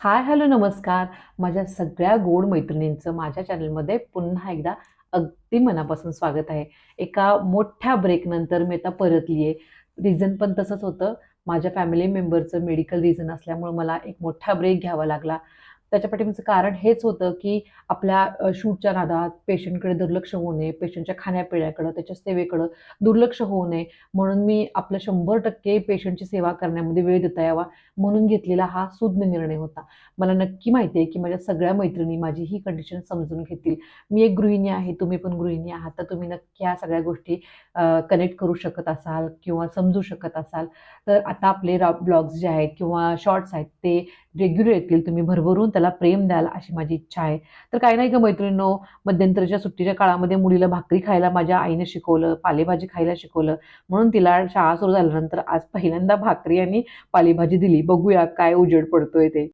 Hi hello नमस्कार. माझ्या सगळ्या गोड मैत्रिणींचं माझ्या चॅनलमध्ये पुन्हा एकदा अगदी मनापासून स्वागत आहे. एका मोठ्या ब्रेकनंतर मी आता परतली आहे रिझन पण तसंच होतं. माझ्या फॅमिली मेंबरचं मेडिकल रिझन असल्यामुळं मला एक मोठा ब्रेक घ्यावा लागला. त्याच्या पाठीमागचं कारण हेच होतं की आपल्या शूटच्या नादात पेशंटकडे दुर्लक्ष होऊ नये पेशंटच्या खाण्यापिण्याकडं त्याच्या सेवेकडं दुर्लक्ष होऊ नये. म्हणून मी आपलं शंभर टक्के पेशंटची सेवा करण्यामध्ये वेळ देता यावा म्हणून घेतलेला हा सुज्ञ निर्णय होता. मला नक्की माहिती आहे की माझ्या सगळ्या मैत्रिणी माझी ही कंडिशन समजून घेतील. मी एक गृहिणी आहे तुम्ही पण गृहिणी आहात तर तुम्ही नक्की ह्या सगळ्या गोष्टी कनेक्ट करू शकत असाल किंवा समजू शकत असाल. तर आता आपले ब्लॉग्स जे आहेत किंवा शॉर्ट्स आहेत ते रेग्युलर येतील. तुम्ही भरभरून त्याला प्रेम द्याल अशी माझी इच्छा आहे. तर काही नाही का मैत्रिणींनो मध्यंतरीच्या सुट्टीच्या काळामध्ये मुलीला भाकरी खायला माझ्या आईने शिकवलं पालेभाजी खायला शिकवलं. म्हणून तिला शाळा सुरू झाल्यानंतर आज पहिल्यांदा भाकरी आणि पालेभाजी दिली. बघूया काय उजेड पडतोय ते.